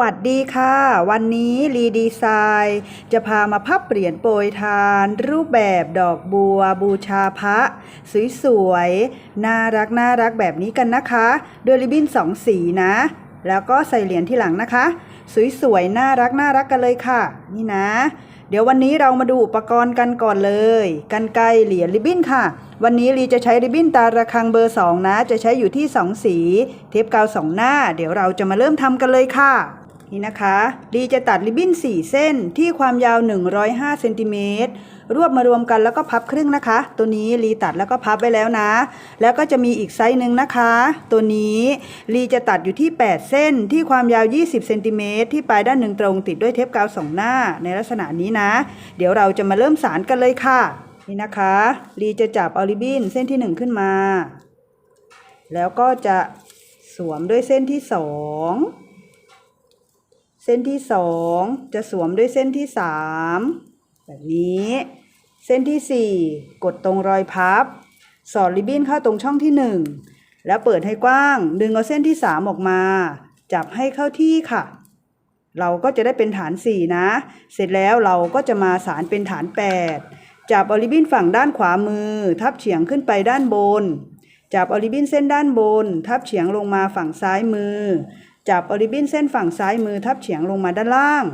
วัสดีค่ะ วันนี้รีดีไซน์จะพามาพับเหรียญโปรยทาน รูปแบบดอกบัว บูชาพระ สวยๆ น่ารักน่ารักแบบนี้กันนะคะด้วยริบบิ้นสองสีนะ แล้วก็ใส่เหรียญที่หลังนะคะ สวยๆ น่ารักน่ารักกันเลยค่ะ นี่นะ เดี๋ยววันนี้เรามาดูอุปกรณ์กันก่อนเลยกันไกเหรียญริบบิ้นค่ะ วันนี้ลีจะใช้ริบบิ้นตาระคังเบอร์ 2 นะ จะใช้อยู่ที่ 2 สี เทปกาวสองหน้า เดี๋ยวเราจะมาเริ่มทำกันเลยค่ะ นี่นะคะลีจะตัดริบบิ้น 4 เส้นที่ความยาว 105เซนติเมตรรวบมารวมกันแล้วก็พับครึ่งนะคะ ตัวนี้ลีตัดแล้วก็พับไว้แล้วนะ แล้วก็จะมีอีกไซส์หนึ่งนะคะ ตัวนี้ลีจะตัดอยู่ที่ 8 เส้นที่ความยาว 20เซนติเมตรที่ปลายด้านหนึ่งตรงติดด้วยเทปกาวสองหน้าในลักษณะนี้นะ เดี๋ยวเราจะมาเริ่มสารกันเลยค่ะ นี่นะคะลีจะจับเอาริบบิ้นเส้นที่ 1 ขึ้นมา แล้วก็จะสวมด้วยเส้นที่ 2 เส้นที่2จะสวมด้วยเส้นที่3แบบนี้ เส้นที่4กดตรงรอยพับ สอดริบบิ้นเข้าตรงช่องที่1แล้วเปิดให้กว้าง ดึงเอาเส้นที่3ออกมา จับให้เข้าที่ค่ะ เราก็จะได้เป็นฐาน4นะ เสร็จแล้วเราก็จะมาสารเป็นฐาน8จับอริบบิ้นฝั่งด้านขวามือ ทับเฉียงขึ้นไปด้านบน จับอริบบิ้นเส้นด้านบน ทับเฉียงลงมาฝั่งซ้ายมือ จับอริบินเส้นฝั่งซ้ายมือทับเฉียงลงมาด้านล่าง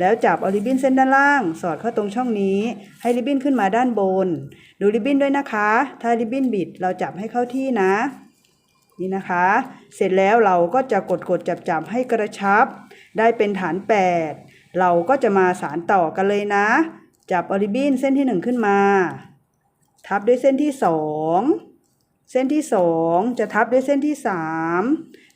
แล้วจับอริบินเส้นด้านล่าง สอดเข้าตรงช่องนี้ ให้ริบบินขึ้นมาด้านบน ดูริบบินด้วยนะคะ ถ้าริบบินบิดเราจับให้เข้าที่นะ นี่นะคะ เสร็จแล้วเราก็จะกดกดจับจับให้กระชับ ได้เป็นฐาน 8 เราก็จะมาสารต่อกันเลยนะ จับอริบินเส้นที่ 1 ขึ้นมา ทับด้วยเส้นที่ 2 เส้นที่ 2 จะทับด้วยเส้นที่ 3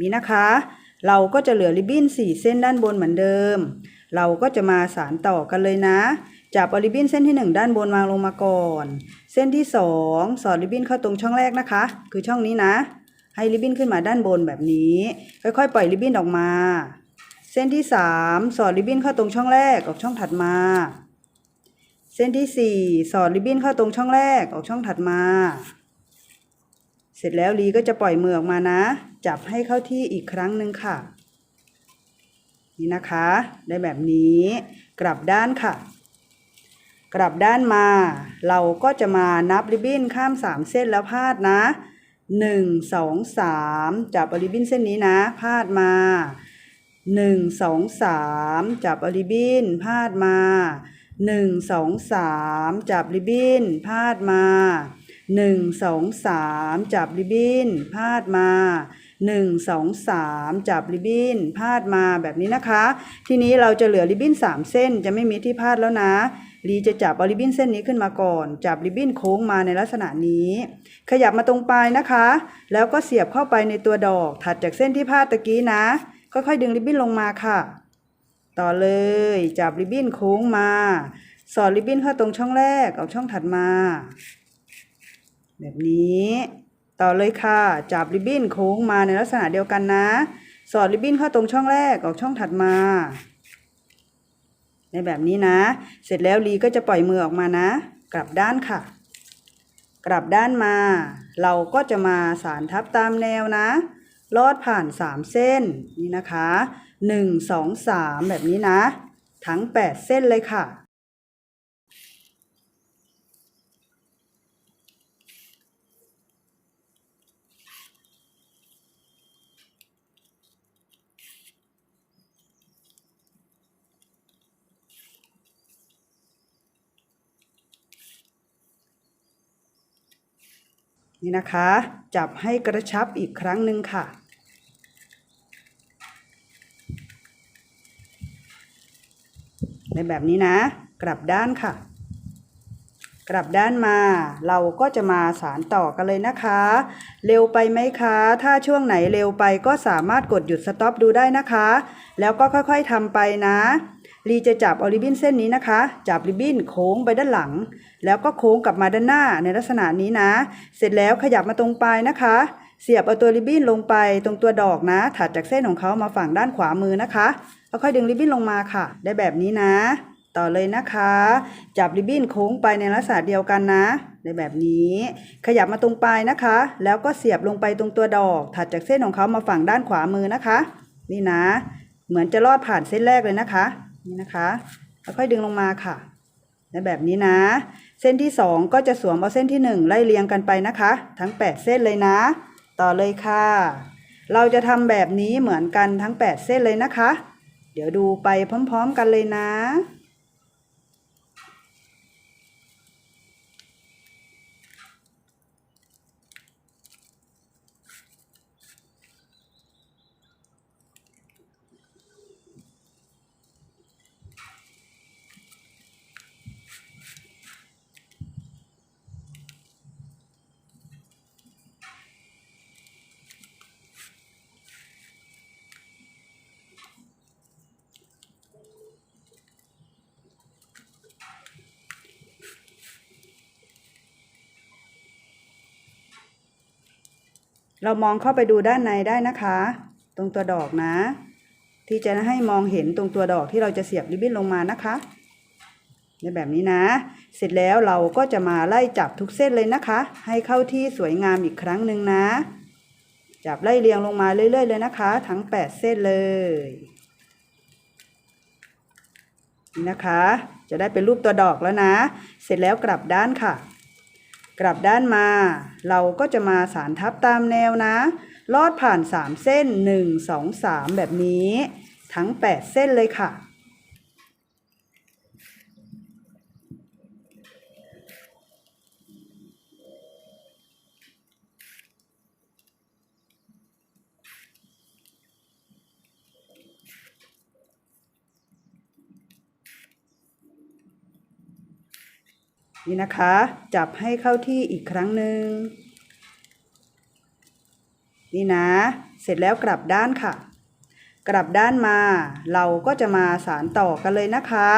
นี้นะคะ เราก็จะเหลือริบบิ้น4 เส้นด้านบนเหมือนเดิม เราก็จะมาสารต่อกันเลยนะ จับริบบิ้นเส้นที่ 1 ด้านบนวางลงมาก่อน เส้นที่ 2 สอดริบบิ้นเข้าตรงช่องแรกนะคะ คือช่องนี้นะ ให้ริบบิ้นขึ้นมาด้านบนแบบนี้ ค่อยๆ ปล่อยริบบิ้นออกมา เส้นที่ 3 สอดริบบิ้นเข้าตรงช่องแรกออกช่องถัดมา เส้นที่ 4 สอดริบบิ้นเข้าตรงช่องแรกออกช่องถัดมา เสร็จแล้วลีก็จะปล่อยมือออกมานะ จับให้เข้าที่อีกครั้งหนึ่งค่ะ นี่นะคะ ได้แบบนี้ กลับด้านค่ะ กลับด้านมา เราก็จะมานับริบบิ้นข้าม3เส้นแล้วพาดนะ1 2 3จับริบบิ้นเส้นนี้นะ พาดมา1 2 3จับริบบิ้นพาดมา1 2 3จับริบบิ้นพาดมา 1 2 3จับริบบิ้นพาดมา1 2 3จับริบบิ้นพาดมาแบบนี้นะคะ ทีนี้เราจะเหลือริบบิ้น3เส้นจะไม่มีที่พาดแล้วนะลีจะจับเอาริบบิ้นเส้นนี้ขึ้นมาก่อน จับริบบิ้นโค้งมาในลักษณะนี้ ขยับมาตรงปลายนะคะ แล้วก็เสียบเข้าไปในตัวดอกถัดจากเส้นที่พาดตะกี้นะ ค่อยๆดึงริบบิ้นลงมาค่ะ ต่อเลยจับริบบิ้นโค้งมา สอดริบบิ้นเข้าตรงช่องแรกออกช่องถัดมา แบบนี้ ต่อเลยค่ะ จับริบบิ้นโค้งมาในลักษณะเดียวกันนะ สอดริบบิ้นเข้าตรงช่องแรกออกช่องถัดมา ในแบบนี้นะ เสร็จแล้วลีก็จะปล่อยมือออกมานะ กลับด้านค่ะ กลับด้านมา เราก็จะมาสารทับตามแนวนะ ลอดผ่าน 3 เส้นนี่นะคะ 1 2 3 แบบนี้นะ ทั้ง 8 เส้นเลยค่ะ นี่นะคะ จับให้กระชับอีกครั้งหนึ่งค่ะ ในแบบนี้นะ กลับด้านค่ะ กลับด้านมา เราก็จะมาสารต่อกันเลยนะคะ เร็วไปไหมคะ ถ้าช่วงไหนเร็วไปก็สามารถกดหยุดสต็อปดูได้นะคะ แล้วก็ค่อยๆทำไปนะ ลีจะจับออริบินเส้นนี้นะคะ จับริบบิ้นโค้งไปด้านหลัง แล้วก็โค้งกลับมาด้านหน้าในลักษณะนี้นะ เสร็จแล้วขยับมาตรงปลายนะคะ เสียบเอาตัวริบบิ้นลงไปตรงตัวดอกนะ ถัดจากเส้นของเขามาฝั่งด้านขวามือนะคะแล้วค่อยดึงริบบิ้นลงมาค่ะ ได้แบบนี้นะ ต่อเลยนะคะ จับริบบิ้นโค้งไปในลักษณะเดียวกันนะในแบบนี้ ขยับมาตรงปลายนะคะ แล้วก็เสียบลงไปตรงตัวดอก ถัดจากเส้นของเขามาฝั่งด้านขวามือนะคะ นี่นะ เหมือนจะลอดผ่านเส้นแรกเลยนะคะ นี่นะคะแล้วค่อยดึงลงมาค่ะในแบบนี้นะ เส้นที่สองก็จะสวมเอาเส้นที่หนึ่งไล่เรียงกันไปนะคะ ทั้ง 8 เส้นเลยนะ ต่อเลยค่ะ เราจะทำแบบนี้เหมือนกันทั้ง 8 เส้นเลยนะคะ เดี๋ยวดูไปพร้อม ๆ กันเลยนะ เรามองเข้าไปดูด้านในได้นะคะ ตรงตัวดอกนะ ที่จะให้มองเห็นตรงตัวดอกที่เราจะเสียบริบบิ้นลงมานะคะในแบบนี้นะ เสร็จแล้วเราก็จะมาไล่จับทุกเส้นเลยนะคะ ให้เข้าที่สวยงามอีกครั้งหนึ่งนะ จับไล่เรียงลงมาเรื่อย ๆ เลยนะคะ ทั้ง 8 เส้นเลยนี่นะคะ จะได้เป็นรูปตัวดอกแล้วนะ เสร็จแล้วกลับด้านค่ะ กลับด้านมา เราก็จะมาสารทับตามแนวนะ ลอดผ่าน 3 เส้น 1 2 3 แบบนี้ ทั้ง 8 เส้นเลยค่ะ นี่นะคะ จับให้เข้าที่อีกครั้งหนึ่งนี่นะ เสร็จแล้วกลับด้านค่ะ กลับด้านมา เราก็จะมาสารต่อกันเลยนะคะ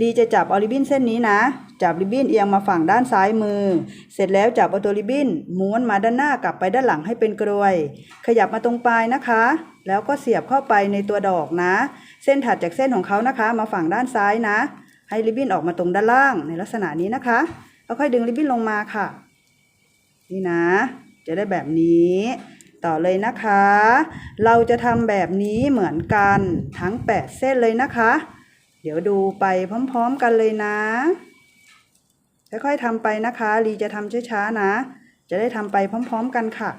ลีจะจับออริบินเส้นนี้นะ จับริบบิ้นเอียงมาฝั่งด้านซ้ายมือ เสร็จแล้วจับเอาตัวริบบิ้นม้วนมาด้านหน้ากลับไปด้านหลังให้เป็นกรวย ขยับมาตรงปลายนะคะ แล้วก็เสียบเข้าไปในตัวดอกนะ เส้นถัดจากเส้นของเขานะคะ มาฝั่งด้านซ้ายนะ ให้ริบบิ้นออกมาตรงด้านล่างในลักษณะนี้นะคะแล้วค่อยดึงริบบิ้นลงมาค่ะ นี่นะ จะได้แบบนี้ ต่อเลยนะคะ เราจะทำแบบนี้เหมือนกันทั้ง 8 เส้นเลยนะคะ เดี๋ยวดูไปพร้อมๆกันเลยนะ ค่อยๆทำไปนะคะลีจะทำช้าๆนะ จะได้ทำไปพร้อม ๆ กันค่ะ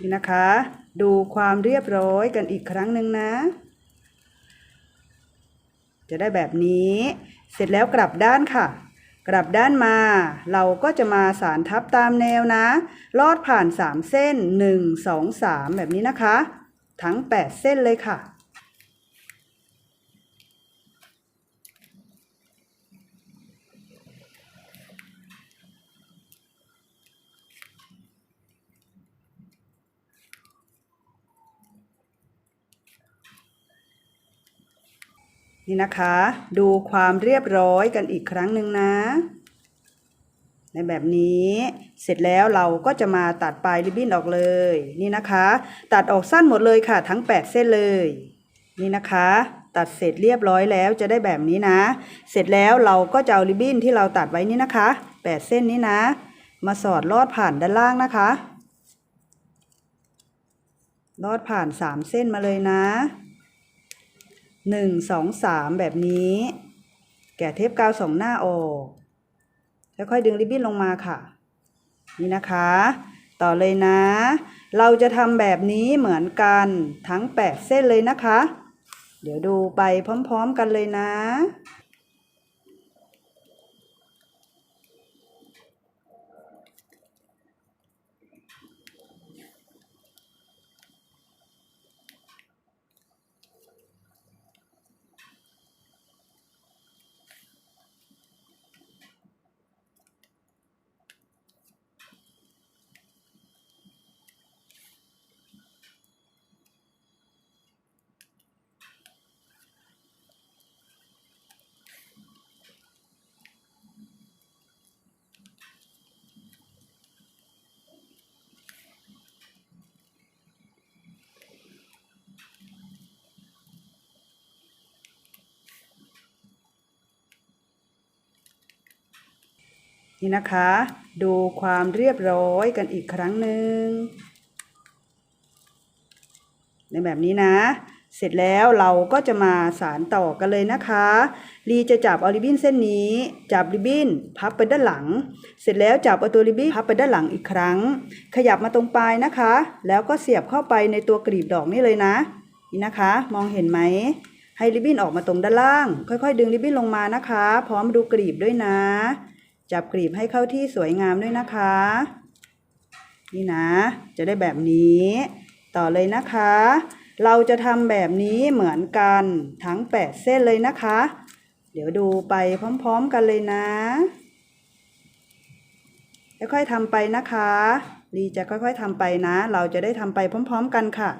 นี่นะคะ ดูความเรียบร้อยกันอีกครั้งหนึ่งนะ จะได้แบบนี้ เสร็จแล้วกลับด้านค่ะ กลับด้านมา เราก็จะมาสารทับตามแนวนะ ลอดผ่าน 3 เส้น 1 2 3 แบบนี้นะคะ ทั้ง 8 เส้นเลยค่ะ นี่นะคะ ดูความเรียบร้อยกันอีกครั้งหนึ่งนะ ในแบบนี้เสร็จแล้วเราก็จะมาตัดปลายริบบิ้นออกเลย นี่นะคะ ตัดออกสั้นหมดเลยค่ะ ทั้ง 8 เส้นเลย นี่นะคะตัดเสร็จเรียบร้อยแล้วจะได้แบบนี้นะ เสร็จแล้วเราก็จะเอาริบบิ้นที่เราตัดไว้นี่นะคะ 8 เส้นนี้นะ มาสอดลอดผ่านด้านล่างนะคะ ลอดผ่าน 3 เส้นมาเลยนะ หนึ่งสองสามแบบนี้ แกะเทปกาวสองหน้าออก แล้วค่อยดึงริบบิ้นลงมาค่ะ นี่นะคะ ต่อเลยนะ เราจะทำแบบนี้เหมือนกันทั้งแปดเส้นเลยนะคะ เดี๋ยวดูไปพร้อมๆกันเลยนะ นี่นะคะ ดูความเรียบร้อยกันอีกครั้งหนึ่งในแบบนี้นะ เสร็จแล้วเราก็จะมาสารต่อกันเลยนะคะ ลีจะจับเอาริบบิ้นเส้นนี้ จับริบบิ้นพับไปด้านหลัง เสร็จแล้วจับเอาตัวริบบิ้นพับไปด้านหลังอีกครั้ง ขยับมาตรงปลายนะคะ แล้วก็เสียบเข้าไปในตัวกรีบดอกนี่เลยนะ นี่นะคะ มองเห็นไหม ให้ริบบิ้นออกมาตรงด้านล่าง ค่อยๆ ดึงริบบิ้นลงมานะคะ พร้อมดูกรีบด้วยนะ จับกรีบให้เข้าที่สวยงามด้วยนะคะ นี่นะ จะได้แบบนี้ ต่อเลยนะคะ เราจะทำแบบนี้เหมือนกันทั้ง 8 เส้นเลยนะคะ เดี๋ยวดูไปพร้อมๆกันเลยนะ ค่อยๆทำไปนะคะลีจะค่อยๆทำไปนะ เราจะได้ทำไปพร้อม ๆ กันค่ะ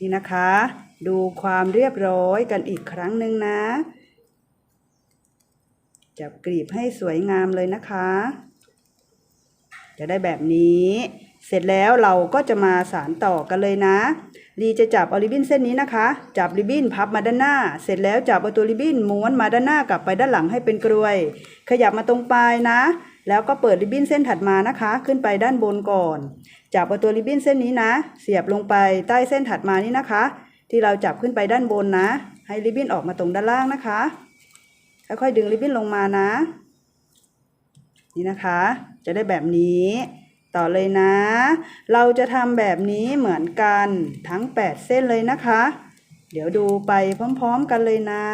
นี่นะคะ ดูความเรียบร้อยกันอีกครั้งหนึ่งนะ จับกรีบให้สวยงามเลยนะคะ จะได้แบบนี้ เสร็จแล้วเราก็จะมาสารต่อกันเลยนะลีจะจับเอาริบบิ้นเส้นนี้นะคะ จับริบบิ้นพับมาด้านหน้า เสร็จแล้วจับเอาตัวริบบิ้นม้วนมาด้านหน้ากลับไปด้านหลังให้เป็นกรวย ขยับมาตรงปลายนะ แล้วก็เปิดริบบิ้นเส้นถัดมานะคะ ขึ้นไปด้านบนก่อน จับเอาตัวริบบิ้นเส้นนี้นะ เสียบลงไปใต้เส้นถัดมานี่นะคะ ที่เราจับขึ้นไปด้านบนนะ ให้ริบบิ้นออกมาตรงด้านล่างนะคะ ค่อยๆดึงริบบิ้นลงมานะ นี่นะคะ จะได้แบบนี้ต่อเลยนะ เราจะทำแบบนี้เหมือนกันทั้ง 8 เส้นเลยนะคะ เดี๋ยวดูไปพร้อมๆกันเลยนะ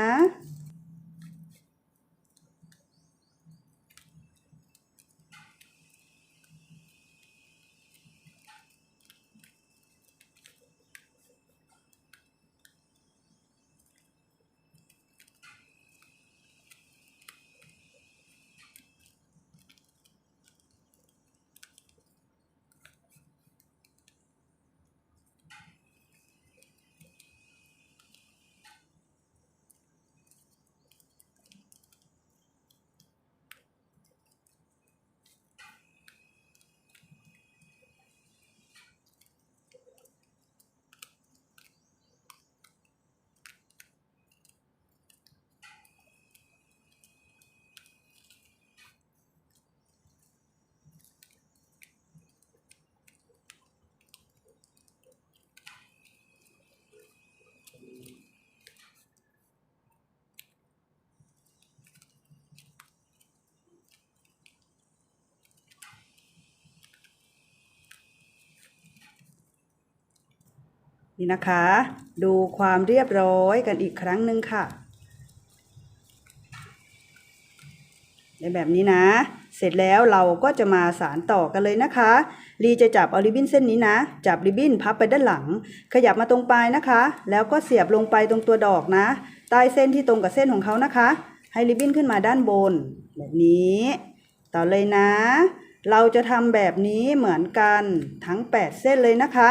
นี่นะคะ ดูความเรียบร้อยกันอีกครั้งหนึ่งค่ะในแบบนี้นะ เสร็จแล้วเราก็จะมาสารต่อกันเลยนะคะลีจะจับเอาริบบิ้นเส้นนี้นะ จับริบบิ้นพับไปด้านหลัง ขยับมาตรงปลายนะคะ แล้วก็เสียบลงไปตรงตัวดอกนะ ใต้เส้นที่ตรงกับเส้นของเขานะคะ ให้ริบบิ้นขึ้นมาด้านบน แบบนี้ ต่อเลยนะ เราจะทำแบบนี้เหมือนกันทั้ง 8 เส้นเลยนะคะ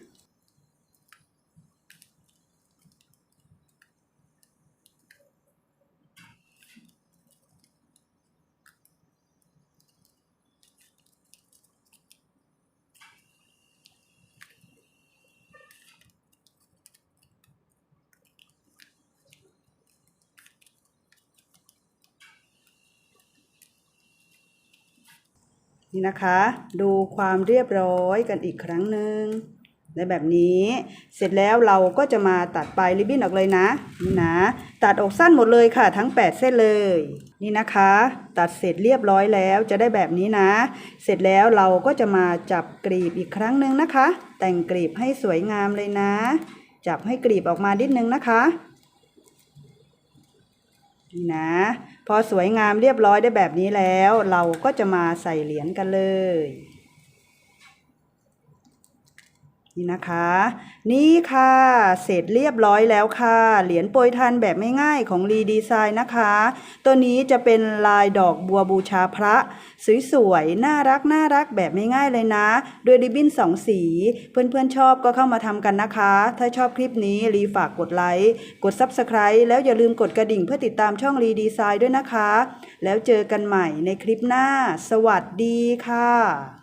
นี่นะคะ ดูความเรียบร้อยกันอีกครั้งหนึ่งในแบบนี้ เสร็จแล้วเราก็จะมาตัดปลายริบบิ้นออกเลยนะ นี่นะ ตัดออกสั้นหมดเลยค่ะ ทั้ง 8 เส้นเลย นี่นะคะ ตัดเสร็จเรียบร้อยแล้วจะได้แบบนี้นะ เสร็จแล้วเราก็จะมาจับกรีบอีกครั้งหนึ่งนะคะ แต่งกรีบให้สวยงามเลยนะ จับให้กรีบออกมานิดนึงนะคะ นี่นะพอสวยงามเรียบร้อยได้แบบนี้แล้ว เราก็จะมาใส่เหรียญกันเลย นี่นะคะ นี่ค่ะ เสร็จเรียบร้อยแล้วค่ะ เหรียญโปรยทานแบบไม่ง่ายของรีดีไซน์นะคะ ตัวนี้จะเป็นลายดอกบัวบูชาพระ สวยๆ น่ารักน่ารักแบบไม่ง่ายเลยนะ ด้วยริบบิ้นสองสี เพื่อนๆชอบก็เข้ามาทำกันนะคะ ถ้าชอบคลิปนี้รีฝากกดไลค์ กด Subscribe แล้วอย่าลืมกดกระดิ่งเพื่อติดตามช่องรีดีไซน์ด้วยนะคะ แล้วเจอกันใหม่ในคลิปหน้า สวัสดีค่ะ